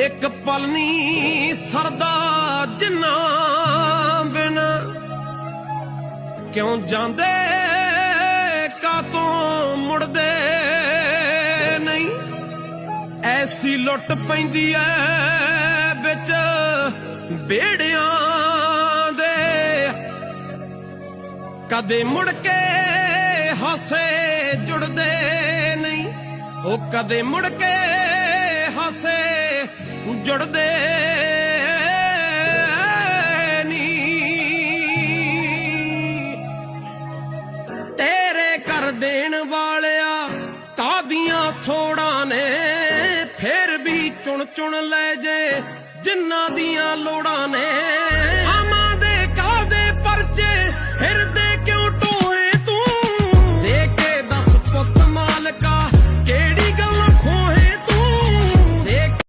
ਇੱਕ ਪਲ ਨਹੀਂ ਸਰਦਾ ਜਿੰਨਾ ਬਿਨ। ਕਿਉਂ ਜਾਂਦੇ ਕਾਤੋਂ ਮੁੜਦੇ ਨਹੀਂ? ਐਸੀ ਲੁੱਟ ਪੈਂਦੀ ਐ ਵਿੱਚ ਬੇੜਿਆਂ ਦੇ। ਕਦੇ ਮੁੜ ਕੇ ਹਾਸੇ ਜੁੜਦੇ ਨਹੀਂ। ਉਹ ਕਦੇ ਮੁੜ ਕੇ ਹਾਸੇ ਜੁੜਦੇ ਨੀ। ਤੇਰੇ ਕਰ ਦੇਣ ਵਾਲਿਆ ਕਾਦੀਆਂ ਥੋੜਾਂ ਨੇ, ਫਿਰ ਵੀ ਚੁਣ ਚੁਣ ਲੈ ਜੇ ਜਿਨ੍ਹਾਂ ਦੀਆਂ ਲੋੜਾਂ ਨੇ।